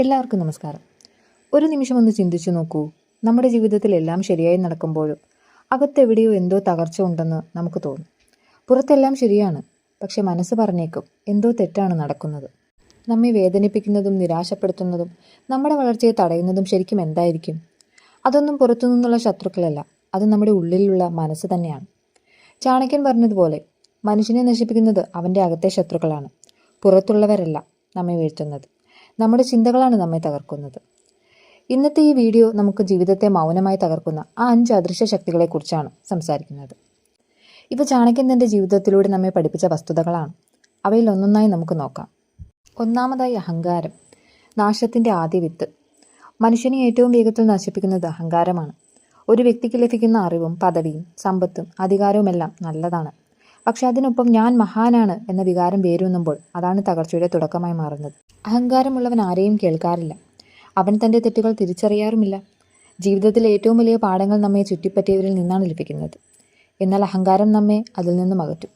എല്ലാവർക്കും നമസ്കാരം. ഒരു നിമിഷം ഒന്ന് ചിന്തിച്ചു നോക്കൂ. നമ്മുടെ ജീവിതത്തിൽ എല്ലാം ശരിയായി നടക്കുമ്പോഴും അകത്തെവിടെയോ എന്തോ തകർച്ച ഉണ്ടെന്ന് നമുക്ക് തോന്നും. പുറത്തെല്ലാം ശരിയാണ് പക്ഷെ മനസ്സ് പറഞ്ഞേക്കും എന്തോ തെറ്റാണ് നടക്കുന്നത്. നമ്മെ വേദനിപ്പിക്കുന്നതും നിരാശപ്പെടുത്തുന്നതും നമ്മുടെ വളർച്ചയെ തടയുന്നതും ശരിക്കും എന്തായിരിക്കും? അതൊന്നും പുറത്തുനിന്നുള്ള ശത്രുക്കളല്ല അത് നമ്മുടെ ഉള്ളിലുള്ള മനസ്സ് തന്നെയാണ്. ചാണക്യൻ പറഞ്ഞതുപോലെ മനുഷ്യനെ നശിപ്പിക്കുന്നത് അവന്റെ അകത്തെ ശത്രുക്കളാണ്. പുറത്തുള്ളവരല്ല നമ്മെ വീഴ്ത്തുന്നത്. നമ്മുടെ ചിന്തകളാണ് നമ്മെ തകർക്കുന്നത്. ഇന്നത്തെ ഈ വീഡിയോ നമുക്ക് ജീവിതത്തെ മൗനമായി തകർക്കുന്ന ആ അഞ്ച് അദൃശ്യ ശക്തികളെക്കുറിച്ചാണ് സംസാരിക്കുന്നത്. ഇവ ചാണക്യൻ തന്റെ ജീവിതത്തിലൂടെ നമ്മെ പഠിപ്പിച്ച വസ്തുതകളാണ്. അവയിൽ ഒന്നൊന്നായി നമുക്ക് നോക്കാം. ഒന്നാമതായി അഹങ്കാരം. നാശത്തിന്റെ ആദ്യ വിത്ത്. മനുഷ്യനെ ഏറ്റവും വേഗത്തിൽ നശിപ്പിക്കുന്നത് അഹങ്കാരമാണ്. ഒരു വ്യക്തിക്ക് ലഭിക്കുന്ന അറിവും പദവിയും സമ്പത്തും അധികാരവുമെല്ലാം നല്ലതാണ്. പക്ഷെ അതിനൊപ്പം ഞാൻ മഹാനാണ് എന്ന വികാരം വേരൂന്നുമ്പോൾ അതാണ് തകർച്ചയുടെ തുടക്കമായി മാറുന്നത്. അഹങ്കാരമുള്ളവൻ ആരെയും കേൾക്കാറില്ല. അവൻ തന്റെ തെറ്റുകൾ തിരിച്ചറിയാറുമില്ല. ജീവിതത്തിലെ ഏറ്റവും വലിയ പാഠങ്ങൾ നമ്മെ ചുറ്റിപ്പറ്റിയവരിൽ നിന്നാണ് ലഭിക്കുന്നത്. എന്നാൽ അഹങ്കാരം നമ്മെ അതിൽ നിന്നും അകറ്റും.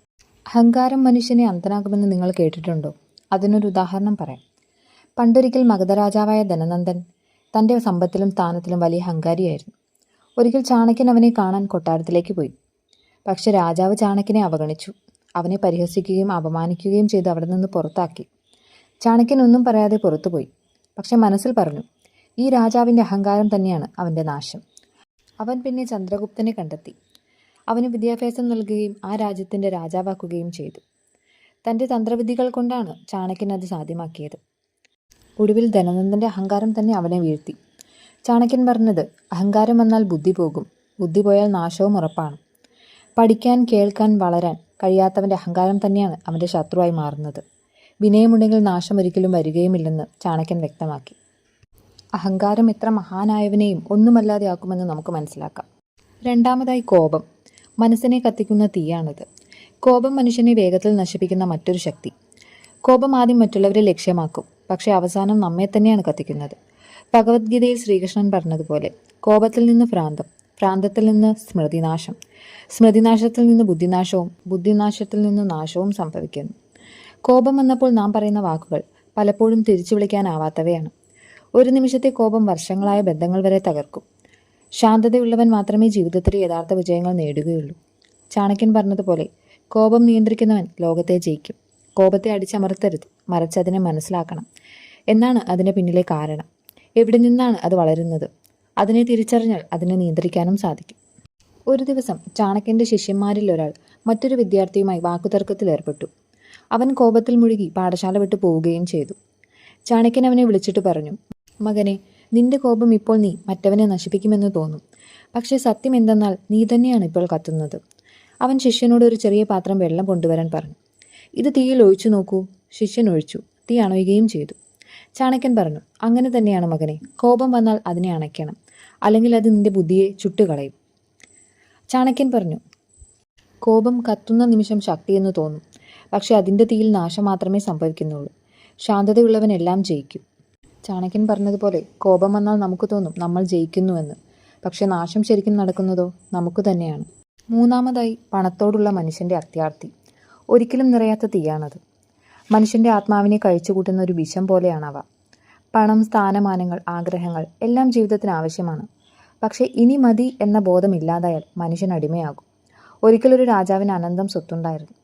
അഹങ്കാരം മനുഷ്യനെ അന്തനാകുമെന്ന് നിങ്ങൾ കേട്ടിട്ടുണ്ടോ? അതിനൊരു ഉദാഹരണം പറയാം. പണ്ടൊരിക്കൽ മഗധരാജാവായ ധനനന്ദൻ തന്റെ സമ്പത്തിലും സ്ഥാനത്തിലും വലിയ അഹങ്കാരിയായിരുന്നു ഒരിക്കൽ ചാണക്യൻ അവനെ കാണാൻ കൊട്ടാരത്തിലേക്ക് പോയി. പക്ഷെ രാജാവ് ചാണക്യനെ അവഗണിച്ചു. അവനെ പരിഹസിക്കുകയും അപമാനിക്കുകയും ചെയ്ത് അവിടെ നിന്ന് പുറത്താക്കി. ചാണക്യൻ ഒന്നും പറയാതെ പുറത്തുപോയി. പക്ഷെ മനസ്സിൽ പറഞ്ഞു ഈ രാജാവിന്റെ അഹങ്കാരം തന്നെയാണ് അവന്റെ നാശം. അവൻ പിന്നെ ചന്ദ്രഗുപ്തനെ കണ്ടെത്തി. അവന് വിദ്യാഭ്യാസം നൽകുകയും ആ രാജ്യത്തിന്റെ രാജാവാക്കുകയും ചെയ്തു. തന്റെ തന്ത്രവിദ്യകൾ കൊണ്ടാണ് ചാണക്യൻ അത് സാധ്യമാക്കിയത്. ഒടുവിൽ ധനനന്ദന്റെ അഹങ്കാരം തന്നെ അവനെ വീഴ്ത്തി. ചാണക്യൻ പറഞ്ഞത് അഹങ്കാരം വന്നാൽ ബുദ്ധി പോകും. ബുദ്ധി പോയാൽ നാശവും ഉറപ്പാണ്. പഠിക്കാൻ കേൾക്കാൻ വളരാൻ കഴിയാത്തവന്റെ അഹങ്കാരം തന്നെയാണ് അവന്റെ ശത്രുവായി മാറുന്നത്. വിനയമുണ്ടെങ്കിൽ നാശം ഒരിക്കലും വരികയുമില്ലെന്ന് ചാണക്യൻ വ്യക്തമാക്കി. അഹങ്കാരം എത്ര മഹാനായവനെയും ഒന്നുമല്ലാതെയാക്കുമെന്ന് നമുക്ക് മനസ്സിലാക്കാം. രണ്ടാമതായി കോപം. മനസ്സിനെ കത്തിക്കുന്ന തീയാണിത്. കോപം മനുഷ്യനെ വേഗത്തിൽ നശിപ്പിക്കുന്ന മറ്റൊരു ശക്തി. കോപം ആദ്യം മറ്റുള്ളവരെ ലക്ഷ്യമാക്കും. പക്ഷേ അവസാനം നമ്മെ തന്നെയാണ് കത്തിക്കുന്നത്. ഭഗവത്ഗീതയിൽ ശ്രീകൃഷ്ണൻ പറഞ്ഞതുപോലെ കോപത്തിൽ നിന്ന് ഭ്രാന്തം. ഭ്രാന്തത്തിൽ നിന്ന് സ്മൃതിനാശം. സ്മൃതിനാശത്തിൽ നിന്ന് ബുദ്ധിനാശവും ബുദ്ധിനാശത്തിൽ നിന്ന് നാശവും സംഭവിക്കുന്നു. കോപം വന്നപ്പോൾ നാം പറയുന്ന വാക്കുകൾ പലപ്പോഴും തിരിച്ചു വിളിക്കാനാവാത്തവയാണ്. ഒരു നിമിഷത്തെ കോപം വർഷങ്ങളായ ബന്ധങ്ങൾ വരെ തകർക്കും. ശാന്തതയുള്ളവൻ മാത്രമേ ജീവിതത്തിൽ യഥാർത്ഥ വിജയങ്ങൾ നേടുകയുള്ളൂ. ചാണക്യൻ പറഞ്ഞതുപോലെ കോപം നിയന്ത്രിക്കുന്നവൻ ലോകത്തെ ജയിക്കും. കോപത്തെ അടിച്ചമർത്തരുത് മറിച്ച് അതിനെ മനസ്സിലാക്കണം. എന്നാണ് അതിന് പിന്നിലെ കാരണം. എവിടെ നിന്നാണ് അത് വളരുന്നത്? അതിനെ തിരിച്ചറിഞ്ഞാൽ അതിനെ നിയന്ത്രിക്കാനും സാധിക്കും. ഒരു ദിവസം ചാണക്യന്റെ ശിഷ്യന്മാരിൽ ഒരാൾ മറ്റൊരു വിദ്യാർത്ഥിയുമായി വാക്കുതർക്കത്തിൽ ഏർപ്പെട്ടു. അവൻ കോപത്തിൽ മുഴുകി പാഠശാല വിട്ടു പോവുകയും ചെയ്തു. ചാണക്യൻ അവനെ വിളിച്ചിട്ട് പറഞ്ഞു മകനെ നിന്റെ കോപം ഇപ്പോൾ നീ മറ്റവനെ നശിപ്പിക്കുമെന്ന് തോന്നും. പക്ഷേ സത്യം എന്തെന്നാൽ നീ തന്നെയാണ് ഇപ്പോൾ കത്തുന്നത്. അവൻ ശിഷ്യനോട് ഒരു ചെറിയ പാത്രം വെള്ളം കൊണ്ടുവരാൻ പറഞ്ഞു. ഇത് തീയിൽ ഒഴിച്ചു നോക്കൂ. ശിഷ്യൻ ഒഴിച്ചു തീ അണയുകയും ചെയ്തു. ചാണക്യൻ പറഞ്ഞു അങ്ങനെ തന്നെയാണ് മകനെ. കോപം വന്നാൽ അതിനെ അണയ്ക്കണം. അല്ലെങ്കിൽ അത് നിന്റെ ബുദ്ധിയെ ചുട്ടുകളയും. ചാണക്യൻ പറഞ്ഞു കോപം കത്തുന്ന നിമിഷം ശക്തിയെന്ന് തോന്നും. പക്ഷെ അതിന്റെ തീയിൽ നാശം മാത്രമേ സംഭവിക്കുന്നുള്ളൂ. ശാന്തതയുള്ളവൻ എല്ലാം ജയിക്കും. ചാണക്യൻ പറഞ്ഞതുപോലെ കോപം വന്നാൽ നമുക്ക് തോന്നും നമ്മൾ ജയിക്കുന്നുവെന്ന് പക്ഷെ നാശം ശരിക്കും നടക്കുന്നതോ നമുക്ക് തന്നെയാണ്. മൂന്നാമതായി പണത്തോടുള്ള മനുഷ്യന്റെ അത്യാർത്ഥി. ഒരിക്കലും നിറയാത്ത തീയാണത്. മനുഷ്യന്റെ ആത്മാവിനെ കഴിച്ചുകൂട്ടുന്ന ഒരു വിഷം പോലെയാണവ. പണം സ്ഥാനമാനങ്ങൾ ആഗ്രഹങ്ങൾ എല്ലാം ജീവിതത്തിന് ആവശ്യമാണ്. പക്ഷേ ഇനി മതി എന്ന ബോധം ഇല്ലാതായാൽ മനുഷ്യൻ അടിമയാകും. ഒരിക്കലൊരു രാജാവിന് അനന്തം സ്വത്തുണ്ടായിരുന്നു.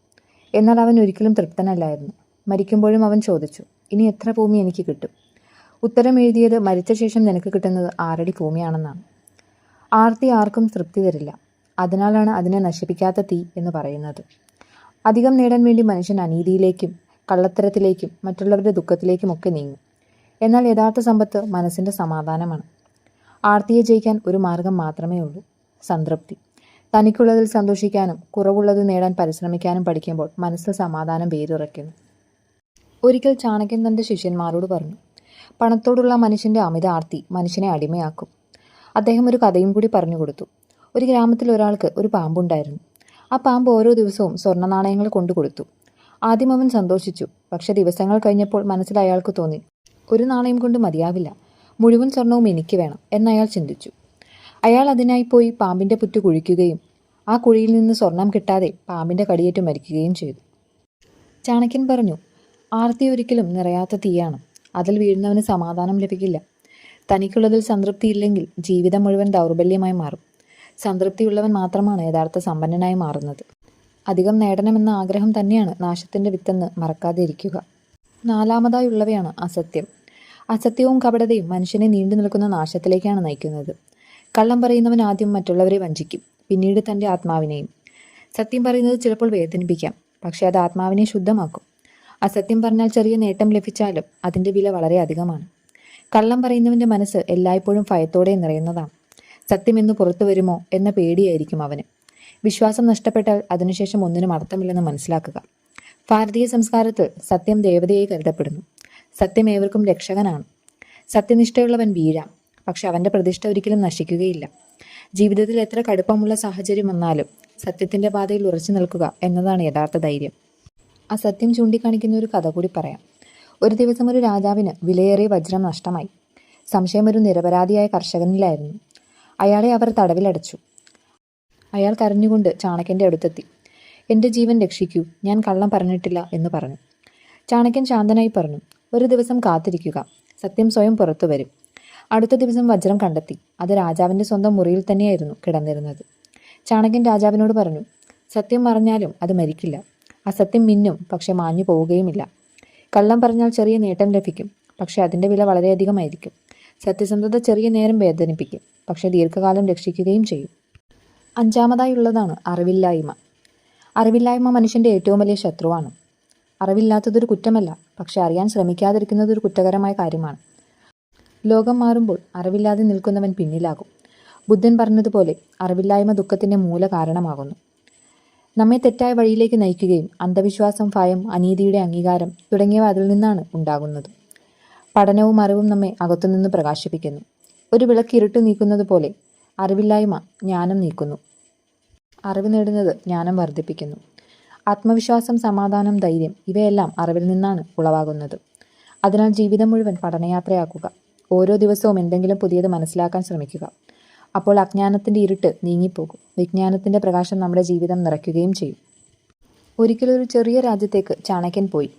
എന്നാൽ അവൻ ഒരിക്കലും തൃപ്തനല്ലായിരുന്നു. മരിക്കുമ്പോഴും അവൻ ചോദിച്ചു ഇനി എത്ര ഭൂമി എനിക്ക് കിട്ടും? ഉത്തരം എഴുതിയത് മരിച്ച ശേഷം നിനക്ക് കിട്ടുന്നത് ആറടി ഭൂമിയാണെന്നാണ്. ആർത്തി ആർക്കും തൃപ്തി തരില്ല അതിനാലാണ് അതിനെ നശിപ്പിക്കാത്ത തീ എന്ന് പറയുന്നത്. അധികം നേടാൻ വേണ്ടി മനുഷ്യൻ അനീതിയിലേക്കും കള്ളത്തരത്തിലേക്കും മറ്റുള്ളവരുടെ ദുഃഖത്തിലേക്കും ഒക്കെ നീങ്ങും. എന്നാൽ യഥാർത്ഥ സമ്പത്ത് മനസ്സിന്റെ സമാധാനമാണ്. ആർത്തിയെ ജയിക്കാൻ ഒരു മാർഗം മാത്രമേ ഉള്ളൂ. സംതൃപ്തി. തനിക്കുള്ളതിൽ സന്തോഷിക്കാനും കുറവുള്ളത് നേടാൻ പരിശ്രമിക്കാനും പഠിക്കുമ്പോൾ മനസ്സിൽ സമാധാനം വേരുറയ്ക്കുന്നു. ഒരിക്കൽ ചാണകൻ തന്റെ ശിഷ്യന്മാരോട് പറഞ്ഞു പണത്തോടുള്ള മനുഷ്യന്റെ അമിത ആർത്തി മനുഷ്യനെ അടിമയാക്കും. അദ്ദേഹം ഒരു കഥയും കൂടി പറഞ്ഞു കൊടുത്തു ഒരു ഗ്രാമത്തിൽ ഒരാൾക്ക് ഒരു പാമ്പുണ്ടായിരുന്നു. ആ പാമ്പ് ഓരോ ദിവസവും സ്വർണനാണയങ്ങൾ കൊണ്ടു കൊടുത്തു ആദ്യം അവൻ സന്തോഷിച്ചു. പക്ഷെ ദിവസങ്ങൾ കഴിഞ്ഞപ്പോൾ മനസ്സിൽ അയാൾക്ക് തോന്നി. ഒരു നാണയം കൊണ്ട് മതിയാവില്ല. മുഴുവൻ സ്വർണവും എനിക്ക് വേണം എന്നയാൾ ചിന്തിച്ചു. അയാൾ അതിനായി പോയി പാമ്പിന്റെ പുറ്റു കുഴിക്കുകയും ആ കുഴിയിൽ നിന്ന് സ്വർണം കിട്ടാതെ പാമ്പിന്റെ കടിയേറ്റ് മരിക്കുകയും ചെയ്തു. ചാണക്യൻ പറഞ്ഞു ആർത്തി ഒരിക്കലും നിറയാത്ത തീയാണ്. അതിൽ വീഴുന്നവന് സമാധാനം ലഭിക്കില്ല. തനിക്കുള്ളതിൽ സംതൃപ്തിയില്ലെങ്കിൽ ജീവിതം മുഴുവൻ ദൗർബല്യമായി മാറും. സംതൃപ്തിയുള്ളവൻ മാത്രമാണ് യഥാർത്ഥ സമ്പന്നനായി മാറുന്നത്. അധികം നേടണമെന്ന ആഗ്രഹം തന്നെയാണ് നാശത്തിന്റെ വിത്തെന്ന് മറക്കാതെ ഇരിക്കുക. നാലാമതായുള്ളവയാണ് അസത്യം. അസത്യവും കപടതയും മനുഷ്യനെ നീണ്ടു നിൽക്കുന്ന നാശത്തിലേക്കാണ് നയിക്കുന്നത്. കള്ളം പറയുന്നവൻ ആദ്യം മറ്റുള്ളവരെ വഞ്ചിക്കും പിന്നീട് തന്റെ ആത്മാവിനെയും. സത്യം പറയുന്നത് ചിലപ്പോൾ വേദനിപ്പിക്കാം പക്ഷേ അത് ആത്മാവിനെ ശുദ്ധമാക്കും. അസത്യം പറഞ്ഞാൽ ചെറിയ നേട്ടം ലഭിച്ചാലും അതിന്റെ വില വളരെ അധികമാണ്. കള്ളം പറയുന്നവന്റെ മനസ്സ് എല്ലായ്പ്പോഴും ഭയത്തോടെ നിറയുന്നതാണ്. സത്യം എന്ന് പുറത്തു വരുമോ എന്ന പേടിയായിരിക്കും അവന്. വിശ്വാസം നഷ്ടപ്പെട്ടാൽ അതിനുശേഷം ഒന്നിനും അർത്ഥമില്ലെന്ന് മനസ്സിലാക്കുക. ഭാരതീയ സംസ്കാരത്തിൽ സത്യം ദേവതയായി കരുതപ്പെടുന്നു. സത്യം ഏവർക്കും രക്ഷകനാണ്. സത്യനിഷ്ഠയുള്ളവൻ വീഴാം. പക്ഷെ അവന്റെ പ്രതിഷ്ഠ ഒരിക്കലും നശിക്കുകയില്ല. ജീവിതത്തിൽ എത്ര കടുപ്പമുള്ള സാഹചര്യം വന്നാലും സത്യത്തിന്റെ പാതയിൽ ഉറച്ചു നിൽക്കുക എന്നതാണ് യഥാർത്ഥ ധൈര്യം. ആ സത്യം ചൂണ്ടിക്കാണിക്കുന്ന ഒരു കഥ കൂടി പറയാം. ഒരു ദിവസം ഒരു രാജാവിന് വിലയേറിയ വജ്രം നഷ്ടമായി. സംശയം ഒരു നിരപരാധിയായ കർഷകനിലായിരുന്നു. അയാളെ അവർ തടവിലടച്ചു. അയാൾ കരഞ്ഞുകൊണ്ട് ചാണകന്റെ അടുത്തെത്തി. എന്റെ ജീവൻ രക്ഷിക്കൂ ഞാൻ കള്ളം പറഞ്ഞിട്ടില്ല എന്ന് പറഞ്ഞു. ചാണകൻ ശാന്തനായി പറഞ്ഞു ഒരു ദിവസം കാത്തിരിക്കുക സത്യം സ്വയം പുറത്തു വരും. അടുത്ത ദിവസം വജ്രം കണ്ടെത്തി അത് രാജാവിന്റെ സ്വന്തം മുറിയിൽ തന്നെയായിരുന്നു കിടന്നിരുന്നത്. ചാണകൻ രാജാവിനോട് പറഞ്ഞു സത്യം പറഞ്ഞാലും അത് മരിക്കില്ല അസത്യം മിന്നും പക്ഷെ മാഞ്ഞു പോവുകയുമില്ല. കള്ളം പറഞ്ഞാൽ ചെറിയ നേട്ടം ലഭിക്കും പക്ഷേ അതിന്റെ വില വളരെയധികമായിരിക്കും. സത്യസന്ധത ചെറിയ നേരം വേദനിപ്പിക്കും പക്ഷേ ദീർഘകാലം രക്ഷിക്കുകയും ചെയ്യും. അഞ്ചാമതായുള്ളതാണ് അറിവില്ലായ്മ. അറിവില്ലായ്മ മനുഷ്യന്റെ ഏറ്റവും വലിയ ശത്രുവാണ്. അറിവില്ലാത്തതൊരു കുറ്റമല്ല പക്ഷെ അറിയാൻ ശ്രമിക്കാതിരിക്കുന്നത് ഒരു കുറ്റകരമായ കാര്യമാണ്. ലോകം മാറുമ്പോൾ അറിവില്ലാതെ നിൽക്കുന്നവൻ പിന്നിലാകും. ബുദ്ധൻ പറഞ്ഞതുപോലെ അറിവില്ലായ്മ ദുഃഖത്തിന്റെ മൂല കാരണമാകുന്നു. നമ്മെ തെറ്റായ വഴിയിലേക്ക് നയിക്കുകയും അന്ധവിശ്വാസം ഭയം അനീതിയുടെ അംഗീകാരം തുടങ്ങിയവ അതിൽ നിന്നാണ് ഉണ്ടാകുന്നത്. പഠനവും അറിവും നമ്മെ അകത്തുനിന്ന് പ്രകാശിപ്പിക്കുന്നു. ഒരു വിളക്ക് ഇരുട്ട് നീക്കുന്നത് പോലെ അറിവില്ലായ്മ ജ്ഞാനം നീക്കുന്നു. അറിവ് നേടുന്നത് ജ്ഞാനം വർദ്ധിപ്പിക്കുന്നു. ആത്മവിശ്വാസം സമാധാനം ധൈര്യം ഇവയെല്ലാം അറിവിൽ നിന്നാണ് ഉളവാകുന്നത്. അതിനാൽ ജീവിതം മുഴുവൻ പഠനയാത്രയാക്കുക. ഓരോ ദിവസവും എന്തെങ്കിലും പുതിയത് മനസ്സിലാക്കാൻ ശ്രമിക്കുക. അപ്പോൾ അജ്ഞാനത്തിന്റെ ഇരുട്ട് നീങ്ങിപ്പോകും. വിജ്ഞാനത്തിന്റെ പ്രകാശം നമ്മുടെ ജീവിതം നിറയ്ക്കുകയും ചെയ്യും. ഒരിക്കലൊരു ചെറിയ രാജ്യത്തേക്ക് ചാണക്യൻ പോയി.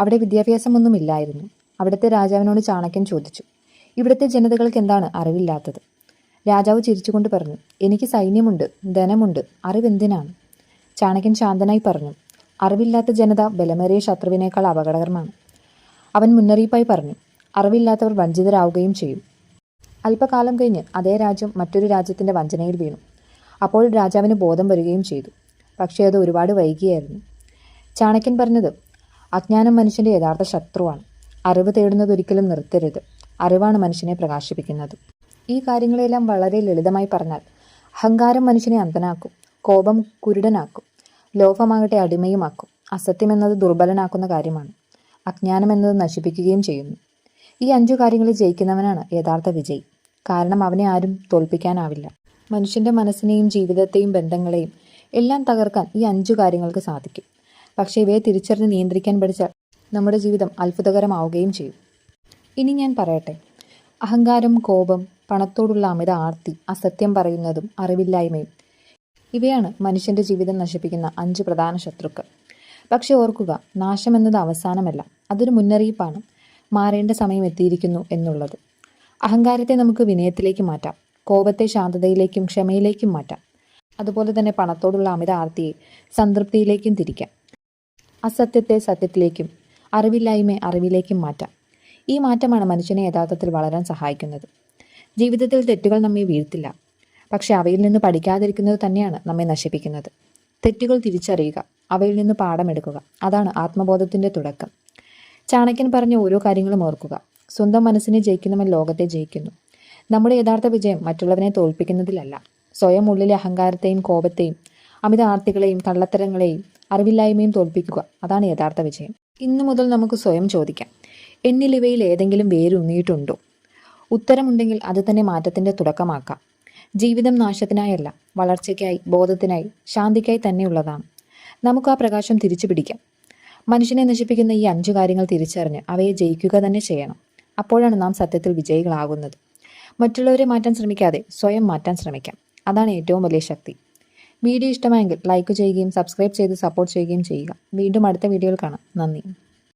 അവിടെ വിദ്യാഭ്യാസമൊന്നുമില്ലായിരുന്നു അവിടുത്തെ രാജാവിനോട് ചാണക്യൻ ചോദിച്ചു ഇവിടുത്തെ ജനതകൾക്ക് എന്താണ് അറിവില്ലാത്തത്? രാജാവ് ചിരിച്ചുകൊണ്ട് പറഞ്ഞു എനിക്ക് സൈന്യമുണ്ട് ധനമുണ്ട് അറിവെന്തിനാണ്? ചാണകൻ ശാന്തനായി പറഞ്ഞു അറിവില്ലാത്ത ജനത ബലമേറിയ ശത്രുവിനേക്കാൾ അപകടകരമാണ്. അവൻ മുന്നറിയിപ്പായി പറഞ്ഞു അറിവില്ലാത്തവർ വഞ്ചിതരാവുകയും ചെയ്യും. അല്പകാലം കഴിഞ്ഞ് അതേ രാജ്യം മറ്റൊരു രാജ്യത്തിന്റെ വഞ്ചനയിൽ വീണു. അപ്പോൾ രാജാവിന് ബോധം വരികയും ചെയ്തു പക്ഷേ അത് ഒരുപാട് വൈകിയായിരുന്നു. ചാണക്യൻ പറഞ്ഞത് അജ്ഞാനം മനുഷ്യന്റെ യഥാർത്ഥ ശത്രുവാണ്. അറിവ് തേടുന്നത് ഒരിക്കലും നിർത്തരുത്. അറിവാണ് മനുഷ്യനെ പ്രകാശിപ്പിക്കുന്നത്. ഈ കാര്യങ്ങളെല്ലാം വളരെ ലളിതമായി പറഞ്ഞാൽ അഹങ്കാരം മനുഷ്യനെ അന്ധനാക്കും കോപം കുരുടനാക്കും ലോഭമാകട്ടെ അടിമയുമാക്കും അസത്യം എന്നത് ദുർബലനാക്കുന്ന കാര്യമാണ് അജ്ഞാനം എന്നത് നശിപ്പിക്കുകയും ചെയ്യുന്നു. ഈ അഞ്ചു കാര്യങ്ങളിൽ ജയിക്കുന്നവനാണ് യഥാർത്ഥ വിജയി. കാരണം അവനെ ആരും തോൽപ്പിക്കാനാവില്ല. മനുഷ്യന്റെ മനസ്സിനെയും ജീവിതത്തെയും ബന്ധങ്ങളെയും എല്ലാം തകർക്കാൻ ഈ അഞ്ചു കാര്യങ്ങൾക്ക് സാധിക്കും. പക്ഷേ ഇവയെ തിരിച്ചറിഞ്ഞ് നിയന്ത്രിക്കാൻ പഠിച്ചാൽ നമ്മുടെ ജീവിതം അത്ഭുതകരമാവുകയും ചെയ്യും. ഇനി ഞാൻ പറയട്ടെ. അഹങ്കാരം കോപം പണത്തോടുള്ള അമിത ആർത്തി അസത്യം പറയുന്നതും അറിവില്ലായ്മയും. ഇവയാണ് മനുഷ്യന്റെ ജീവിതം നശിപ്പിക്കുന്ന അഞ്ച് പ്രധാന ശത്രുക്കൾ. പക്ഷെ ഓർക്കുക നാശം എന്നത് അവസാനമല്ല അതൊരു മുന്നറിയിപ്പാണ്. മാറേണ്ട സമയം എത്തിയിരിക്കുന്നു എന്നുള്ളത്. അഹങ്കാരത്തെ നമുക്ക് വിനയത്തിലേക്ക് മാറ്റാം കോപത്തെ ശാന്തതയിലേക്കും ക്ഷമയിലേക്കും മാറ്റാം. അതുപോലെ തന്നെ പണത്തോടുള്ള അമിത ആർത്തിയെ സംതൃപ്തിയിലേക്കും തിരിക്കാം. അസത്യത്തെ സത്യത്തിലേക്കും അറിവില്ലായ്മയെ അറിവിലേക്കും മാറ്റാം. ഈ മാറ്റമാണ് മനുഷ്യനെ യഥാർത്ഥത്തിൽ വളരാൻ സഹായിക്കുന്നത്. ജീവിതത്തിൽ തെറ്റുകൾ നമ്മെ വീഴ്ത്തില്ല. പക്ഷെ അവയിൽ നിന്ന് പഠിക്കാതിരിക്കുന്നത് തന്നെയാണ് നമ്മെ നശിപ്പിക്കുന്നത്. തെറ്റുകൾ തിരിച്ചറിയുക അവയിൽ നിന്ന് പാഠമെടുക്കുക അതാണ് ആത്മബോധത്തിന്റെ തുടക്കം. ചാണക്യൻ പറഞ്ഞ ഓരോ കാര്യങ്ങളും ഓർക്കുക. സ്വന്തം മനസ്സിനെ ജയിക്കുന്നവൻ ലോകത്തെ ജയിക്കുന്നു. നമ്മുടെ യഥാർത്ഥ വിജയം മറ്റുള്ളവനെ തോൽപ്പിക്കുന്നതിലല്ല. സ്വയം ഉള്ളിലെ അഹങ്കാരത്തെയും കോപത്തെയും അമിത ആർത്തികളെയും കള്ളത്തരങ്ങളെയും അറിവില്ലായ്മയും തോൽപ്പിക്കുക അതാണ് യഥാർത്ഥ വിജയം. ഇന്നു മുതൽ നമുക്ക് സ്വയം ചോദിക്കാം. എന്നിൽ ഇവയിൽ ഏതെങ്കിലും വേരൂന്നിയിട്ടുണ്ടോ? ഉത്തരമുണ്ടെങ്കിൽ അത് തന്നെ മാറ്റത്തിന്റെ തുടക്കമാക്കാം. ജീവിതം നാശത്തിനായല്ല വളർച്ചയ്ക്കായി ബോധത്തിനായി ശാന്തിക്കായി തന്നെയുള്ളതാണ്. നമുക്ക് ആ പ്രകാശം തിരിച്ചു പിടിക്കാം. മനുഷ്യനെ നശിപ്പിക്കുന്ന ഈ അഞ്ചു കാര്യങ്ങൾ തിരിച്ചറിഞ്ഞ് അവയെ ജയിക്കുക തന്നെ ചെയ്യണം. അപ്പോഴാണ് നാം സത്യത്തിൽ വിജയികളാകുന്നത്. മറ്റുള്ളവരെ മാറ്റാൻ ശ്രമിക്കാതെ സ്വയം മാറ്റാൻ ശ്രമിക്കാം. അതാണ് ഏറ്റവും വലിയ ശക്തി. വീഡിയോ ഇഷ്ടമായെങ്കിൽ ലൈക്ക് ചെയ്യുകയും സബ്സ്ക്രൈബ് ചെയ്ത് സപ്പോർട്ട് ചെയ്യുകയും ചെയ്യുക. വീണ്ടും അടുത്ത വീഡിയോയിൽ കാണാം. നന്ദി.